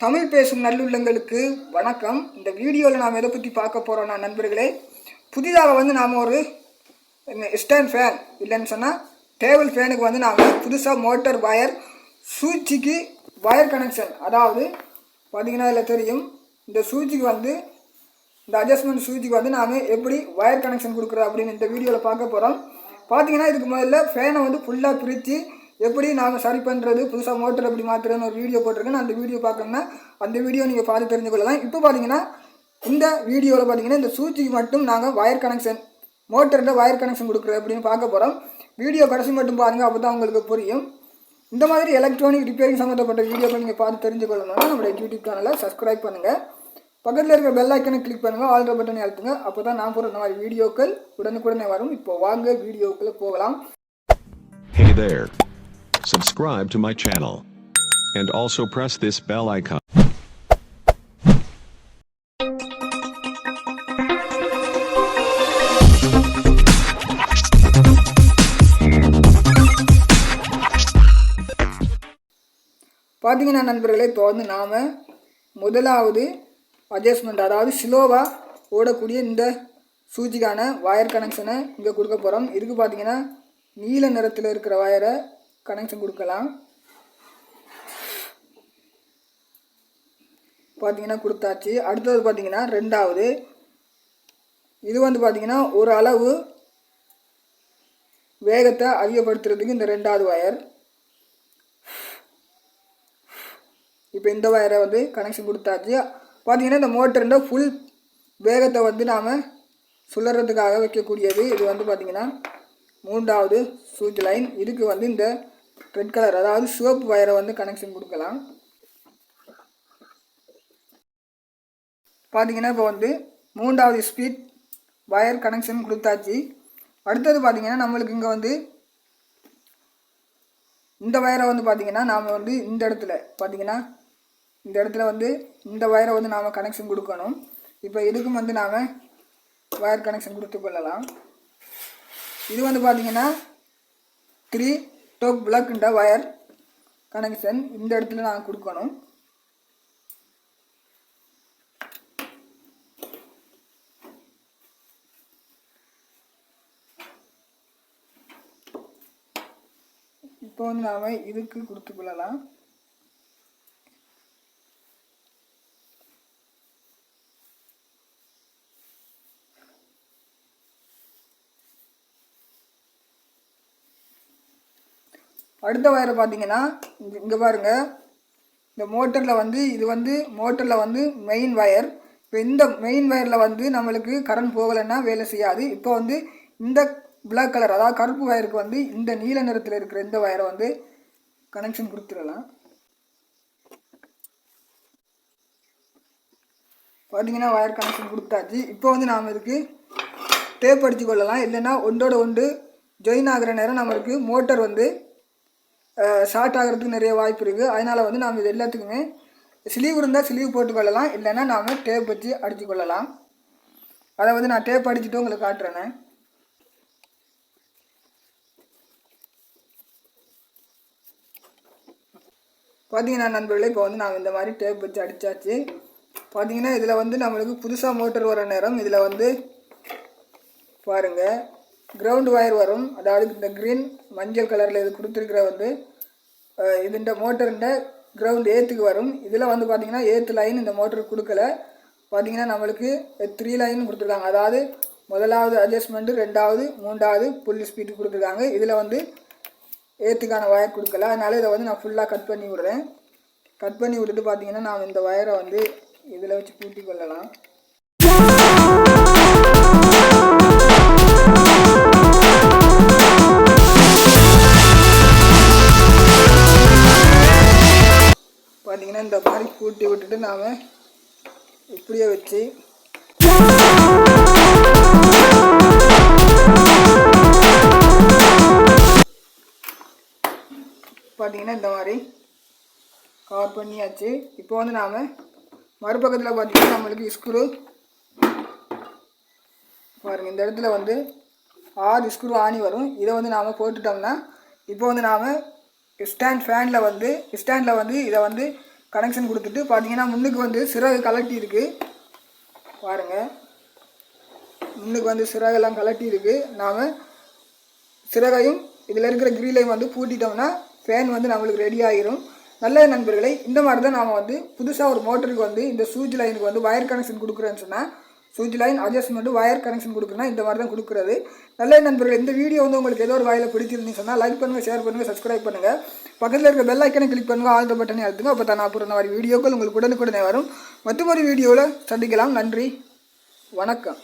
தமிழ் பேசும் நல்லுள்ளங்களுக்கு வணக்கம். இந்த வீடியோவில் நாம் எதை பற்றி பார்க்க போகிறோம்னா நண்பர்களே புதிதாக வந்து நாம் ஒரு ஸ்டாண்ட் ஃபேன் இல்லைன்னு சொன்னால் டேபிள் ஃபேனுக்கு வந்து நாம் புதுசாக மோட்டார் வயர் சூச்சிக்கு வயர் கனெக்ஷன் அதாவது பார்த்தீங்கன்னா இதில் தெரியும் இந்த சூச்சிக்கு வந்து இந்த அட்ஜஸ்ட்மெண்ட் சூச்சிக்கு வந்து நாம் எப்படி வயர் கனெக்ஷன் கொடுக்குறோம் அப்படின்னு இந்த வீடியோவில் பார்க்க போகிறோம் பார்த்தீங்கன்னா இதுக்கு முதல்ல ஃபேனை வந்து ஃபுல்லாக பிரித்து எப்படி நாங்கள் சரி பண்ணுறது புதுசாக மோட்டர் எப்படி மாற்றுறதுன்னு ஒரு வீடியோ போட்டிருக்கேன் அந்த வீடியோ பார்க்கணும்னா அந்த வீடியோ நீங்கள் பார்த்து தெரிஞ்சுக்கொள்ளலாம். இப்போ பார்த்தீங்கன்னா இந்த வீடியோவில் பார்த்தீங்கன்னா இந்த சூழ்ச்சிக்கு மட்டும் நாங்கள் வயர் கனெக்ஷன் மோட்டரில் வயர் கனெக்ஷன் கொடுக்குறது அப்படின்னு பார்க்க போகிறோம் வீடியோ கடைசி மட்டும் பாருங்கள் அப்போ தான் உங்களுக்கு புரியும். இந்த மாதிரி எலக்ட்ரானிக் ரிப்பேரிங் சம்மந்தப்பட்ட வீடியோக்கள் நீங்கள் பார்த்து தெரிஞ்சுக்கொள்ளணும்னா நம்மளுடைய யூடியூப் சேனலை சப்ஸ்கிரைப் பண்ணுங்கள் பக்கத்தில் இருக்கிற பெல் ஐக்கனை கிளிக் பண்ணுங்கள் ஆல்ரெ பட்டனை அழுத்துங்க. அப்போ தான் நான் போகிற இந்த மாதிரி வீடியோக்கள் உடனுக்குடனே வரும். இப்போ வாங்க வீடியோக்குள்ளே போகலாம். Hey there. Subscribe to my channel. And also press this bell icon. பார்த்தீங்கன்னா நண்பர்களே இப்போ வந்து நாம் முதலாவது அட்ஜஸ்ட்மெண்ட் அதாவது ஸ்லோவாக ஓடக்கூடிய இந்த சூஜிக்கான வயர் கனெக்ஷனை இங்கே கொடுக்க போகிறோம் இதுக்கு பார்த்தீங்கன்னா நீல நிறத்தில் இருக்கிற வயரை கனெக்ஷன் கொடுக்கலாம். பார்த்தீங்கன்னா கொடுத்தாச்சு. அடுத்தது பார்த்தீங்கன்னா ரெண்டாவது. இது வந்து பார்த்தீங்கன்னா ஒரு அளவு வேகத்தை அதிகப்படுத்துறதுக்கு இந்த ரெண்டாவது வயர் இப்போ இந்த வயரை வந்து கனெக்ஷன் கொடுத்தாச்சு. பார்த்தீங்கன்னா இந்த மோட்டருன்ற ஃபுல் வேகத்தை வந்து நாம் சுழறதுக்காக வைக்கக்கூடியது. இது வந்து பார்த்திங்கன்னா மூன்றாவது சூச் லைன் இதுக்கு வந்து இந்த ரெட் கலர் அதாவது சிவப்பு வயரை வந்து கனெக்ஷன் கொடுக்கலாம். பார்த்தீங்கன்னா இப்போ வந்து மூன்றாவது ஸ்பீட் வயர் கனெக்ஷன் கொடுத்தாச்சு. அடுத்தது பார்த்தீங்கன்னா நம்மளுக்கு இங்கே வந்து இந்த வயரை வந்து பார்த்தீங்கன்னா நாம் வந்து இந்த இடத்துல பார்த்தீங்கன்னா இந்த இடத்துல வந்து இந்த வயரை வந்து நாம் கனெக்ஷன் கொடுக்கணும். இப்போ இதுக்கும் வந்து நாம் வயர் கனெக்ஷன் கொடுத்து கொள்ளலாம். இது வந்து பார்த்தீங்கன்னா த்ரீ டோக் பிளக்ன்ற ஒயர் கனெக்ஷன் இந்த இடத்துல நான் கொடுக்கணும். இப்போ வந்து நாம் இதுக்கு கொடுத்துக்கொள்ளலாம் அடுத்த வயரை பார்த்தீங்கன்னா இங்கே பாருங்க. இந்த மோட்டரில் வந்து இது வந்து மோட்டரில் வந்து மெயின் வயர் இப்போ இந்த மெயின் வயரில் வந்து நம்மளுக்கு கரண்ட் போகலைன்னா வேலை செய்யாது. இப்போ வந்து இந்த பிளாக் கலர் அதாவது கருப்பு வயருக்கு வந்து இந்த நீல நிறத்தில் இருக்கிற இந்த வயரை வந்து கனெக்ஷன் கொடுத்துடலாம். பார்த்தீங்கன்னா வயர் கனெக்ஷன் கொடுத்தாச்சு. இப்போ வந்து நாம் இதுக்கு டேப் அடித்து கொள்ளலாம். இல்லைன்னா ஒன்றோட ஒன்று ஜாயின் ஆகிற நேரம் நம்மளுக்கு மோட்டர் வந்து ஷார்ட் ஆகிறதுக்கு நிறைய வாய்ப்பு இருக்குது அதனால் வந்து நாம் இது எல்லாத்துக்குமே ஸ்லீவ் இருந்தால் ஸ்லீவ் போட்டுக்கொள்ளலாம் இல்லைன்னா நாம் டேப் வச்சு அடித்து கொள்ளலாம். அதை வந்து நான் டேப் அடிச்சுட்டு உங்களுக்கு காட்டுறேனே. பார்த்தீங்கன்னா நண்பர்களே இப்போ வந்து நான் இந்த மாதிரி டேப் வச்சு அடித்தாச்சு பார்த்தீங்கன்னா இதில் வந்து நம்மளுக்கு புதுசாக மோட்டர் வர நேரம் இதில் வந்து பாருங்கள் கிரவுண்ட் ஒயர் வரும். அதாவது இந்த க்ரீன் மஞ்சள் கலரில் இது கொடுத்துருக்கிற வந்து இதுண்ட மோட்டருண்ட கிரவுண்ட் ஏற்றுக்கு வரும். இதில் வந்து பார்த்திங்கன்னா ஏற்று லைன் இந்த மோட்டருக்கு கொடுக்கல. பார்த்திங்கன்னா நம்மளுக்கு த்ரீ லைன் கொடுத்துருக்காங்க. அதாவது முதலாவது அட்ஜஸ்ட்மெண்ட்டு ரெண்டாவது மூன்றாவது புல் ஸ்பீடு கொடுத்துருக்காங்க. இதில் வந்து ஏற்றுக்கான ஒயர் கொடுக்கல. அதனால் இதை வந்து நான் ஃபுல்லாக கட் பண்ணி விடுறேன். கட் பண்ணி விட்டுட்டு பார்த்தீங்கன்னா நான் இந்த ஒயரை வந்து இதில் வச்சு பூட்டி கொள்ளலாம். நாம் இப்படியே வச்சு பார்த்தீங்கன்னா இந்த மாதிரி கவர் பண்ணியாச்சு. இப்போ வந்து நாம் மறுபக்கத்தில் பார்த்தீங்கன்னா நம்மளுக்கு ஸ்க்ரூ பாருங்கள் இந்த இடத்துல வந்து ஆறு ஸ்க்ரூ ஆணி வரும். இதை வந்து நாம் போட்டுட்டோம்னா இப்போ வந்து நாம் ஸ்டாண்ட் ஃபேனில் வந்து ஸ்டாண்டில் வந்து இதை வந்து கனெக்ஷன் கொடுத்துட்டு பார்த்தீங்கன்னா முன்னுக்கு வந்து சிறகு கலட்டி இருக்குது பாருங்கள் முன்னுக்கு வந்து சிறகெல்லாம் கலட்டி இருக்கு நாம் சிறகையும் இதில் இருக்கிற கிரீலையும் வந்து பூட்டிட்டோம்னா ஃபேன் வந்து நம்மளுக்கு ரெடி ஆகிரும் நல்ல நண்பர்களை இந்த மாதிரி தான் நாம் வந்து புதுசாக ஒரு மோட்டருக்கு வந்து இந்த சூஜ் லைனுக்கு வந்து வயர் கனெக்ஷன் கொடுக்குறேன்னு சொன்னால் சுவிட்ச் லைன் அட்ஜஸ்ட்மெண்ட் வயர் கனெக்ஷன் கொடுக்குறேன்னா இந்த மாதிரி தான் கொடுக்குறது. நல்ல நண்பர்கள் இந்த வீடியோ வந்து உங்களுக்கு ஏதோ ஒரு வாயில் பிடிச்சிருந்துன்னு சொன்னால் லைக் பண்ணுங்கள் ஷேர் பண்ணுங்கள் சப்ஸ்கிரைப் பண்ணுங்கள் பக்கத்தில் இருக்க பெல் ஐக்கனை கிளிக் பண்ணுங்கள் ஆல் பட்டனை அழுத்துங்க. அப்போ தான் நான் அப்புறம் இந்த மாதிரி வீடியோக்கள் உங்களுக்கு உடனுக்குடனே வரும். மற்றொரு வீடியோவில் சந்திக்கலாம். நன்றி. வணக்கம்.